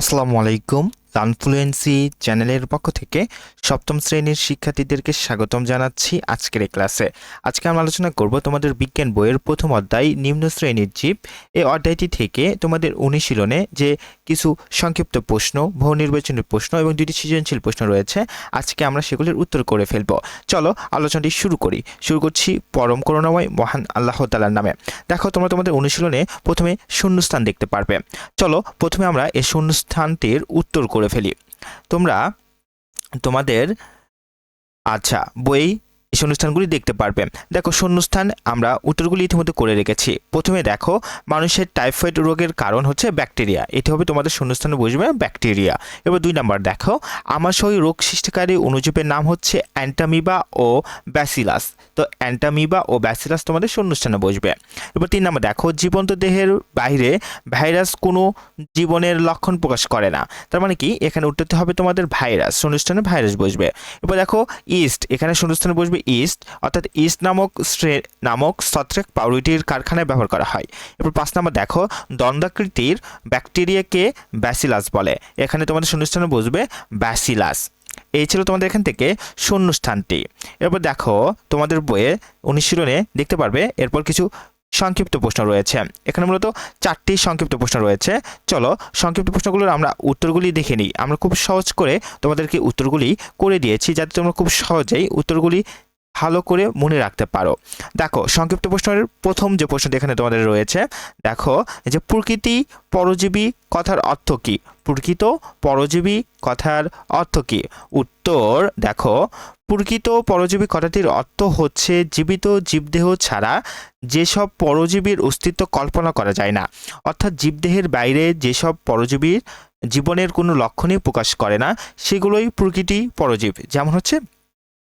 আসসালামু আলাইকুম। লানফ্লুয়েন্সি চ্যানেলের পক্ষ থেকে সপ্তম শ্রেণির শিক্ষার্থীদেরকে স্বাগতম জানাচ্ছি আজকের এই ক্লাসে। আজকে আমরা আলোচনা করব তোমাদের বিজ্ঞান বইয়ের প্রথম অধ্যায়, নিম্ন শ্রেণির জীব। এই অধ্যায়টি থেকে তোমাদের অনুশীলনে যে কিছু সংক্ষিপ্ত প্রশ্ন, বহু নির্বাচনী প্রশ্ন এবং দুটি সৃজনশীল প্রশ্ন রয়েছে, আজকে আমরা সেগুলির উত্তর করে ফেলব। চলো আলোচনাটি শুরু করি। শুরু করছি পরম করুণাময় মহান আল্লাহ তালার নামে। দেখো তোমরা তোমাদের অনুশীলনে প্রথমে শূন্যস্থান দেখতে পারবে। চলো প্রথমে আমরা এই শূন্যস্থানটির উত্তর করে ফেলি। তোমরা তোমাদের আচ্ছা বই এই শূন্যস্থানগুলি দেখতে পারবে। দেখো শূন্যস্থান আমরা উত্তরগুলি ইতিমধ্যে করে রেখেছি। প্রথমে দেখো, মানুষের টাইফয়েড রোগের কারণ হচ্ছে ব্যাকটেরিয়া। এটি হবে তোমাদের শূন্যস্থানে বুঝবে ব্যাকটেরিয়া। এবার দুই নাম্বার দেখো আমাশয় রোগ সৃষ্টিকারী অনুজীবের নাম হচ্ছে অ্যান্টামিবা ও ব্যাসিলাস। তো অ্যান্টামিবা ও ব্যাসিলাস তোমাদের শূন্যস্থানে বসবে। এবার তিন নাম্বার দেখো, জীবন্ত দেহের বাইরে ভাইরাস কোনো জীবনের লক্ষণ প্রকাশ করে না। তার মানে কি? এখানে উঠতে হবে তোমাদের ভাইরাস শূন্যস্থানে ভাইরাস বসবে। এবার দেখো, ইস্ট, এখানে শূন্যস্থানে বসবে ইস্ট, অর্থাৎ ইস্ট নামক নামক সত্রেক পাউরুটির কারখানায় ব্যবহার করা হয়। এরপর পাঁচ নাম্বার, দেখো দণ্ডাকৃতির ব্যাকটেরিয়াকে ব্যাসিলাস বলে। এখানে তোমাদের শূন্যস্থানে বসবে ব্যাসিলাস। এই ছিল তোমাদের এখান থেকে শূন্যস্থানটি। এরপর দেখো, তোমাদের বইয়ে অনুশীলনে দেখতে পারবে, এরপর কিছু সংক্ষিপ্ত প্রশ্ন রয়েছে। এখানে মূলত চারটি সংক্ষিপ্ত প্রশ্ন রয়েছে। চলো, সংক্ষিপ্ত প্রশ্নগুলোর আমরা উত্তরগুলি দেখে নিই। আমরা খুব সহজ করে তোমাদেরকে উত্তরগুলি করে দিয়েছি, যাতে তোমরা খুব সহজেই উত্তরগুলি ভালো করে মনে রাখতে পারো। দেখো, সংক্ষিপ্ত প্রশ্নের প্রথম যে প্রশ্নটি এখানে তোমাদের রয়েছে, দেখো যে প্রকৃতি পরজীবী কথার অর্থ কী? প্রকৃত পরজীবী কথার অর্থ কী? উত্তর, দেখো, প্রকৃত পরজীবী কথাটির অর্থ হচ্ছে জীবিত জীবদেহ ছাড়া যেসব পরজীবীর অস্তিত্ব কল্পনা করা যায় না। অর্থাৎ জীবদেহের বাইরে যেসব পরজীবীর জীবনের কোনো লক্ষণই প্রকাশ করে না, সেগুলোই প্রকৃতি পরজীব। যেমন হচ্ছে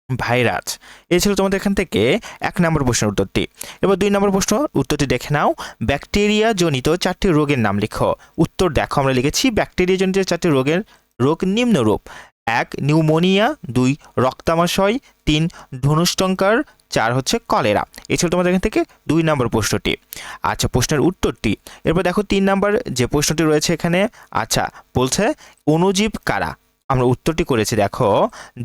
ভাইরাস। এই ছিল তোমাদের এখান থেকে এক নম্বর প্রশ্নের উত্তরটি। এবার দুই নম্বর প্রশ্ন, উত্তরটি দেখে নাও। ব্যাকটেরিয়া জনিত চারটি রোগের নাম লিখো। উত্তর দেখো, আমরা লিখেছি ব্যাকটেরিয়া জনিত চারটি রোগের রোগ নিম্নরূপ। এক, নিউমোনিয়া, দুই, রক্তামাশয়, তিন ধনুষ্টঙ্কার চার হচ্ছে কলেরা। এই ছিল তোমাদের এখান থেকে দুই নম্বর প্রশ্নটি। আচ্ছা প্রশ্নের উত্তরটি। এরপর দেখো তিন নম্বর যে প্রশ্নটি রয়েছে এখানে আচ্ছা বলছে, অণুজীব কারা? আমরা উত্তরটি করেছি, দেখো,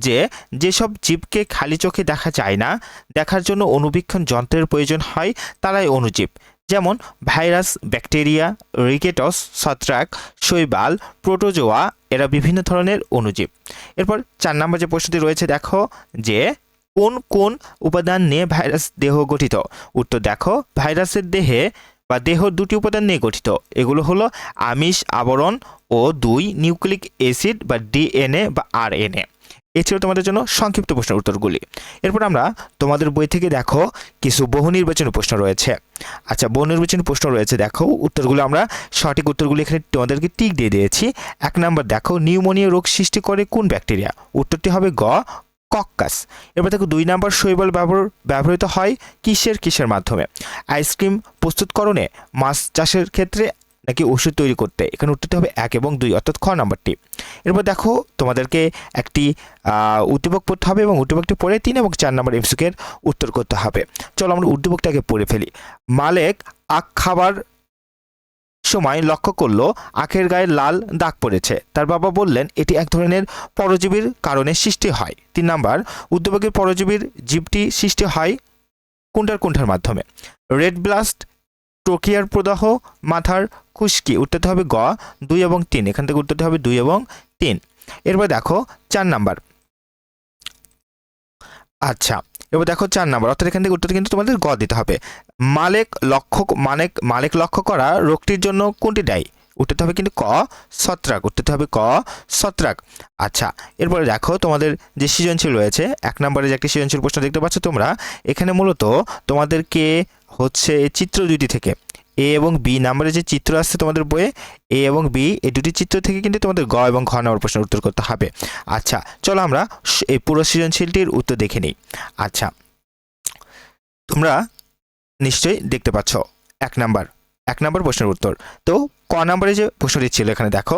যে যেসব জীবকে খালি চোখে দেখা যায় না, দেখার জন্য অনুবীক্ষণ যন্ত্রের প্রয়োজন হয় তারাই অনুজীব। যেমন ভাইরাস, ব্যাকটেরিয়া, রিকেটস, ছত্রাক, শৈবাল, প্রোটোজোয়া, এরা বিভিন্ন ধরনের অনুজীব। এরপর চার নম্বর যে প্রশ্নটি রয়েছে, দেখো, যে কোন কোন উপাদান নিয়ে ভাইরাস দেহ গঠিত? উত্তর দেখো, ভাইরাসের দেহে বা দেহ দুটি উপাদান নিয়ে গঠিত। এগুলো হলো আমিষ, আবরণ ও দুই নিউক্লিক অ্যাসিড বা ডিএনএ বা আরএনএ। এ ছিল তোমাদের জন্য সংক্ষিপ্ত প্রশ্নের উত্তরগুলি। এরপর আমরা তোমাদের বই থেকে দেখো কিছু বহু নির্বাচনী প্রশ্ন রয়েছে। আচ্ছা বহু নির্বাচনী প্রশ্ন রয়েছে, দেখো। উত্তরগুলো আমরা সঠিক উত্তরগুলি এখানে তোমাদেরকে টিক দিয়ে দিয়েছি। এক নম্বর, দেখো, নিউমোনিয়া রোগ সৃষ্টি করে কোন ব্যাকটেরিয়া? উত্তরটি হবে গ কক্কাস। এবার দেখো দুই নাম্বার শৈবাল ব্যবহার, ব্যবহৃত হয় কিসের কিসের মাধ্যমে? আইসক্রিম প্রস্তুতকরণে মাছ চাষের ক্ষেত্রে নাকি ওষুধ তৈরি করতে? এখানে উত্তরটি হবে এক এবং দুই, অর্থাৎ খ নাম্বারটি। এরপর দেখো তোমাদেরকে একটি উদ্দীপক পড়তে হবে এবং উদ্দীপকটি পড়ে তিন এবং চার নম্বর এমসিকের উত্তর করতে হবে। চলো আমরা উদ্দীপকটাকে পড়ে ফেলি। মালেক আখ খাবার সময় লক্ষ্য করল আখের গায়ে লাল দাগ পড়েছে। তার বাবা বললেন, এটি এক ধরনের পরজীবীর কারণে সৃষ্টি হয়। তিন নাম্বার উদ্দীপকের পরজীবীর জীবটি সৃষ্টি হয় কুণ্ঠার কুণ্ঠার মাধ্যমে। রেড ব্লাস্ট, টোকিয়ার প্রদাহ, মাথার খুশকি, উত্তরতে হবে গ, দুই এবং তিন। এখান থেকে উত্তরতে হবে দুই এবং তিন। এরপর দেখো চার নাম্বার। আচ্ছা এবার দেখো চার নাম্বার। অর্থাৎ এখান থেকে উত্তর কিন্তু তোমাদের গ দিতে হবে। মালেক লক্ষ্য মালেক মালেক লক্ষ্য করা রোগটির জন্য কোনটি দায়ী? উত্তরতে হবে কিন্তু ক, ছত্রাক। উত্তরতে হবে ক, ছত্রাক। আচ্ছা এরপরে দেখো তোমাদের যে সৃজনশীল রয়েছে, এক নম্বরে যে একটি সৃজনশীল প্রশ্ন দেখতে পাচ্ছ তোমরা, এখানে মূলত তোমাদেরকে হচ্ছে চিত্র দুটি থেকে। এ এবং বি নাম্বারে যে চিত্র আসছে তোমাদের বইয়ে, এ এবং বি, এই দুটি চিত্র থেকে কিন্তু তোমাদের গ এবং ঘ নম্বর প্রশ্নের উত্তর করতে হবে। আচ্ছা চলো আমরা এই পুরো সৃজনশীলটির উত্তর দেখে নিই। আচ্ছা তোমরা নিশ্চয়ই দেখতে পাচ্ছ। এক নাম্বার এক নাম্বার প্রশ্নের উত্তর। তো ক নম্বরে যে প্রশ্নটি ছিল এখানে দেখো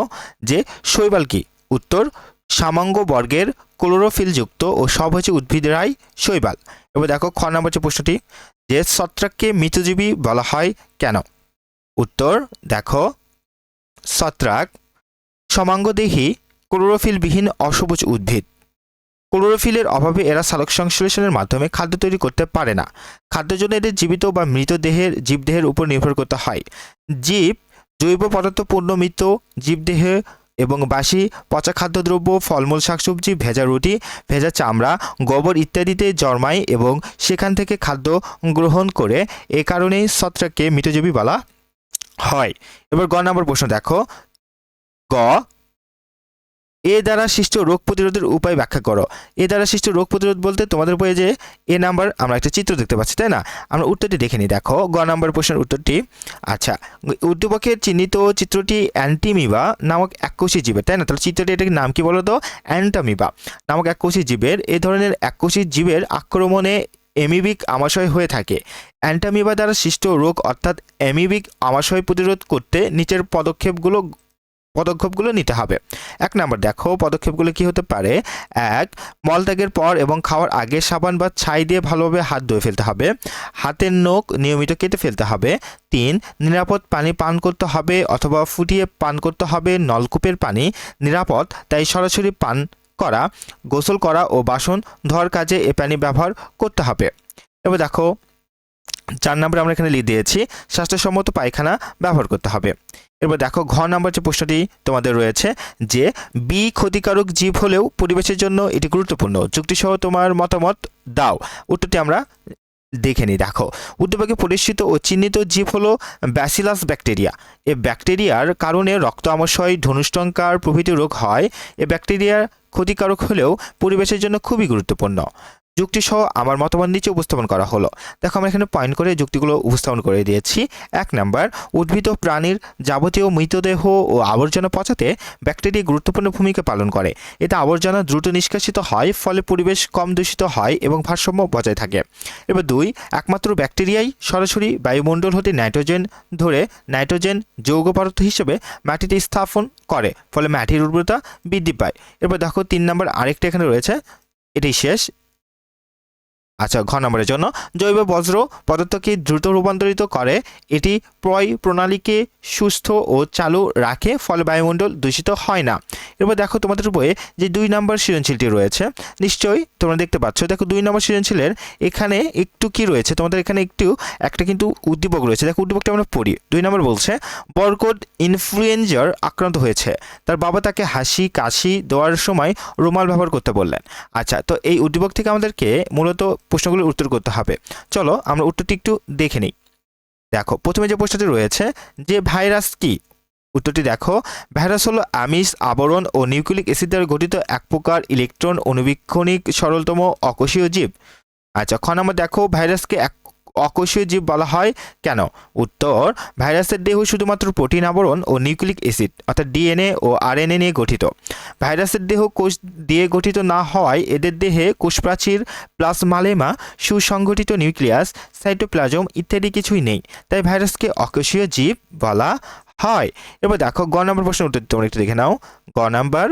যে শৈবাল কি? উত্তর, সামাঙ্গ বর্গের ক্লোরোফিলযুক্ত ও সব হচ্ছে উদ্ভিদেরাই শৈবাল। এবার দেখো খ নম্বর যে প্রশ্নটি, যে ছত্রাককে মৃতজীবী বলা হয় কেন? উত্তর, দেখো, ছত্রাক, সমাঙ্গদেহী ক্লোরোফিলবিহীন অসবুজ উদ্ভিদ। ক্লোরোফিলের অভাবে এরা সালোক সংশ্লেষণের মাধ্যমে খাদ্য তৈরি করতে পারে না। খাদ্যের জন্য এদের জীবিত বা মৃতদেহের জীবদেহের উপর নির্ভর করতে হয়। জীব জৈব পদার্থ পূর্ণ মৃত জীবদেহ এবং বাসি পচা খাদ্যদ্রব্য, ফলমূল, শাকসবজি, ভেজা রুটি, ভেজা চামড়া, গোবর ইত্যাদিতে জন্মায় এবং সেখান থেকে খাদ্য গ্রহণ করে এ কারণেই ছত্রাককে মৃতজীবী বলা হয়। এবার গ নম্বর প্রশ্ন দেখো। গ এ দ্বারা সৃষ্ট রোগ প্রতিরোধের উপায় ব্যাখ্যা করো। এ দ্বারা সৃষ্ট রোগ প্রতিরোধ বলতে তোমাদের বইয়ে যে এ নাম্বার আমরা একটা চিত্র দেখতে পাচ্ছি, তাই না? আমরা উত্তরটি দেখে নিই। দেখো, গ নাম্বার প্রশ্নের উত্তরটি আচ্ছা উদ্দীপকের চিহ্নিত চিত্রটি অ্যান্টিমিবা নামক এককোষী জীবের, তাই না? তাহলে চিত্রটি এটার নাম কি বলো তো অ্যান্টামিবা নামক এককোষী জীবের। এই ধরনের এককোষী জীবের আক্রমণে এমিবিক আমাশয় হয়ে থাকে। অ্যান্টামিবা দ্বারা সৃষ্ট রোগ অর্থাৎ এমিবিক আমাশয় প্রতিরোধ করতে নিচের পদক্ষেপগুলো পদক্ষেপগুলো নিতে হবে। এক নাম্বার, দেখো পদক্ষেপগুলো কি হতে পারে? এক, মলত্যাগের পর এবং খাওয়ার আগে সাবান বা ছাই দিয়ে ভালোভাবে হাত ধুয়ে ফেলতে হবে। হাতের নখ নিয়মিত কেটে ফেলতে হবে। তিন, নিরাপদ পানি পান করতে হবে অথবা ফুটিয়ে পান করতে হবে নলকূপের পানি। নিরাপদ, তাই সরাসরি পান করা, গোসল করা ও বাসন ধোয়ার কাজে এ পানি ব্যবহার করতে হবে। এবার দেখো, চার নম্বরে আমরা এখানে লিখে দিয়েছি, স্বাস্থ্যসম্মত পায়খানা ব্যবহার করতে হবে। এবার দেখো, ঘ নাম্বার যে প্রশ্নটি তোমাদের রয়েছে যে বি ক্ষতিকারক জীব হলেও পরিবেশের জন্য এটি গুরুত্বপূর্ণ। যুক্তিসহ তোমার মতামত দাও। উত্তরটি আমরা দেখে নিই। দেখো উদ্দীপকে পরিচিত ও চিহ্নিত জীব হলো ব্যাসিলাস ব্যাকটেরিয়া এ ব্যাকটেরিয়ার কারণে রক্ত আমাশয় ধনুষ্টঙ্কার প্রভৃতি রোগ হয়। এ ব্যাকটেরিয়া ক্ষতিকারক হলেও পরিবেশের জন্য খুবই গুরুত্বপূর্ণ। যুক্তিসহ আমার মতামত নিচে উপস্থাপন করা হলো। দেখো, আমরা এখানে পয়েন্ট করে যুক্তিগুলো উপস্থাপন করে দিয়েছি। এক নাম্বার, উদ্ভিদ ও প্রাণীর যাবতীয় মৃতদেহ ও আবর্জনা পচাতে ব্যাকটেরিয়া গুরুত্বপূর্ণ ভূমিকা পালন করে। এতে আবর্জনা দ্রুত নিষ্কাশিত হয়, ফলে পরিবেশ কম দূষিত হয় এবং ভারসাম্য বজায় থাকে। এবার দুই, একমাত্র ব্যাকটেরিয়াই সরাসরি বায়ুমণ্ডল হতে নাইট্রোজেন ধরে নাইট্রোজেন যৌগ পদার্থ হিসেবে মাটিতে স্থাপন করে, ফলে মাটির উর্বরতা বৃদ্ধি পায়। এরপর দেখো, তিন নম্বর আরেকটা এখানে রয়েছে। এটাই শেষ। আচ্ছা ঘ নম্বরের জন্য জৈব বজ্র পদার্থকে দ্রুত রূপান্তরিত করে, এটি প্রয় প্রণালীকে সুস্থ ও চালু রাখে, ফলে বায়ুমণ্ডল দূষিত হয় না। এরপর দেখো তোমাদের বইয়ে যে দুই নম্বর সৃজনশীলটি রয়েছে, নিশ্চয়ই তোমরা দেখতে পাচ্ছ। দেখো দুই নম্বর সৃজনশীলের এখানে একটু কি রয়েছে? তোমাদের এখানে একটু, একটা কিন্তু উদ্দীপক রয়েছে। দেখো উদ্দীপকটা আমরা পড়ি। দুই নম্বর বলছে বরকট ইনফ্লুয়েঞ্জার আক্রান্ত হয়েছে। তার বাবা তাকে হাসি, কাশি দেওয়ার সময় রুমাল ব্যবহার করতে বললেন। আচ্ছা তো এই উদ্দীপক থেকে আমাদেরকে মূলত প্রশ্নগুলোর উত্তর করতে হবে। চলো আমরা উত্তরটি একটু দেখে নিই। দেখো, প্রথমে যে প্রশ্নটি রয়েছে, যে ভাইরাস কি? উত্তরটি দেখো, ভাইরাস হলো আমিষ, আবরণ ও নিউক্লিক অ্যাসিড দ্বারা গঠিত এক প্রকার ইলেকট্রন, অনুবীক্ষণিক সরলতম অকোষীয় জীব। আচ্ছা খ নম্বর দেখো, ভাইরাসকে এক অকোষীয় জীব বলা হয় কেন? উত্তর, ভাইরাসের দেহ শুধুমাত্র প্রোটিন আবরণ ও নিউক্লিক অ্যাসিড, অর্থাৎ ডিএনএ ও আরএনএ নিয়ে গঠিত। ভাইরাসের দেহ কোষ দিয়ে গঠিত না হওয়ায় এদের দেহে কোষপ্রাচীর, প্লাজমালেমা, সুসংগঠিত নিউক্লিয়াস, সাইটোপ্লাজম ইত্যাদি কিছুই নেই। তাই ভাইরাসকে অকোষীয় জীব বলা হয়। এবার দেখো, গ নম্বর প্রশ্ন উত্তর তোমরা একটু দেখে নাও। গ নাম্বার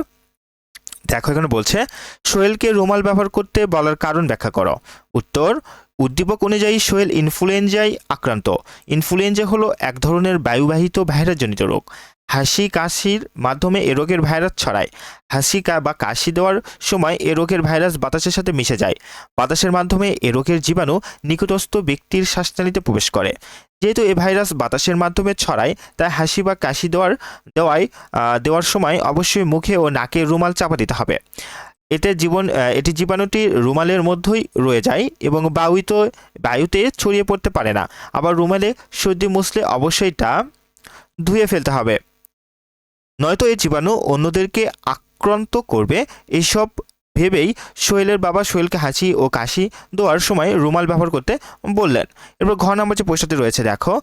দেখো, এখানে বলছে, সোহেলকে রুমাল ব্যবহার করতে বলার কারণ ব্যাখ্যা করো। উত্তর, উদ্দীপক অনুযায়ী সোহেল ইনফ্লুয়েঞ্জায় আক্রান্ত। ইনফ্লুয়েঞ্জা হলো এক ধরনের বায়ুবাহিত ভাইরাসজনিত রোগ। হাসি কাশির মাধ্যমে এ রোগের ভাইরাস ছড়ায়। হাসি বা কাশি দেওয়ার সময় এ রোগের ভাইরাস বাতাসের সাথে মিশে যায়। বাতাসের মাধ্যমে এ রোগের জীবাণু নিকটস্থ ব্যক্তির শ্বাসনালীতে প্রবেশ করে। যেহেতু এ ভাইরাস বাতাসের মাধ্যমে ছড়ায়, তাই হাসি বা কাশি দেওয়ার, দেওয়ায় দেওয়ার সময় অবশ্যই মুখে ও নাকে রুমাল চাপা দিতে হবে। এতে জীবন এটি জীবাণুটি রুমালের মধ্যেই রয়ে যায় এবং বায়ুতে বায়ুতে ছড়িয়ে পড়তে পারে না। আবার রুমালে সর্দি মুছলে অবশ্যই তা ধুয়ে ফেলতে হবে। নয়তো এই জীবাণু অন্যদেরকে আক্রান্ত করবে। এইসব ভেবেই সোহেলের বাবা সোহেলকে হাসি ও কাশি দেওয়ার সময় রুমাল ব্যবহার করতে বললেন। এরপর ঘ নম্বর যে প্রশ্নটি রয়েছে, দেখো,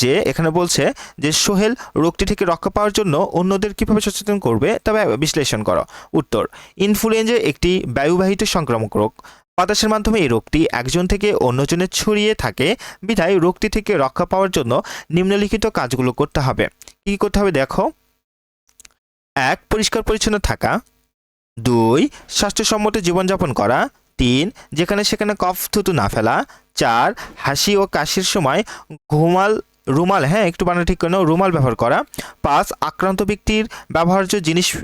যে এখানে বলছে যে, সোহেল রোগটি থেকে রক্ষা পাওয়ার জন্য অন্যদের কীভাবে সচেতন করবে তবে বিশ্লেষণ করো। উত্তর, ইনফ্লুয়েঞ্জা একটি বায়ুবাহিত সংক্রামক রোগ। বাতাসের মাধ্যমে এই রোগটি একজন থেকে অন্যজনে ছড়িয়ে থাকে। বিধায় রোগটি থেকে রক্ষা পাওয়ার জন্য নিম্নলিখিত কাজগুলো করতে হবে। কী করতে হবে, দেখো। এক, পরিষ্কার পরিচ্ছন্ন থাকা। দুই, স্বাস্থ্যসম্মত জীবনযাপন করা। তিন, যেখানে সেখানে কফ থুতু না ফেলা। চার, হাসি ও কাশির সময় ঘুমাল, রুমাল হ্যাঁ একটু বানা ঠিক করে রুমাল ব্যবহার করা। পাঁচ, আক্রান্ত ব্যক্তির ব্যবহার্য জিনিস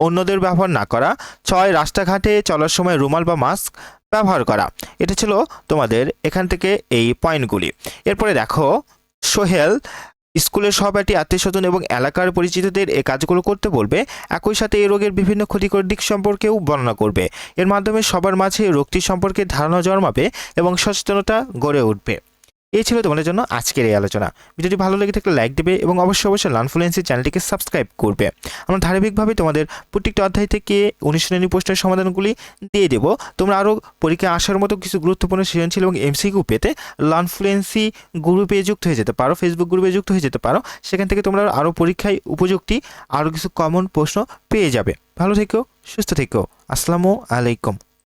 অন্যদের ব্যবহার না করা। ছয়, রাস্তাঘাটে চলার সময় রুমাল বা মাস্ক ব্যবহার করা। এটা ছিল তোমাদের এখান থেকে এই পয়েন্টগুলি এরপরে দেখো, সোহেল স্কুলের সহপাঠী আত্মীয় স্বজন এবং এলাকার পরিচিতদের এ কাজগুলো করতে বলবে। একই সাথে এই রোগের বিভিন্ন ক্ষতিকর দিক সম্পর্কেও বর্ণনা করবে। এর মাধ্যমে সবার মাঝে রোগটি সম্পর্কে ধারণা জন্মাবে এবং সচেতনতা গড়ে উঠবে। এই ছিল তোমাদের জন্য আজকের এই আলোচনা। ভিডিওটি ভালো লেগে থাকলে লাইক দেবে এবং অবশ্যই অবশ্যই লানফ্লুয়েন্সি চ্যানেলটিকে সাবস্ক্রাইব করবে। আমরা ধারাবাহিকভাবে তোমাদের প্রত্যেকটা অধ্যায় থেকে অনুশীলনী প্রশ্নের সমাধানগুলি দিয়ে দেবো। তোমরা আরও পরীক্ষায় আসার মতো কিছু গুরুত্বপূর্ণ সৃজনশীল এবং এমসিকিউ পেতে লানফ্লুয়েন্সি গ্রুপে যুক্ত হয়ে যেতে পারো, ফেসবুক গ্রুপে যুক্ত হয়ে যেতে পারো। সেখান থেকে তোমরা আরও পরীক্ষায় উপযুক্তি আরও কিছু কমন প্রশ্ন পেয়ে যাবে। ভালো থেকো, সুস্থ থেকো। আসসালামু আলাইকুম।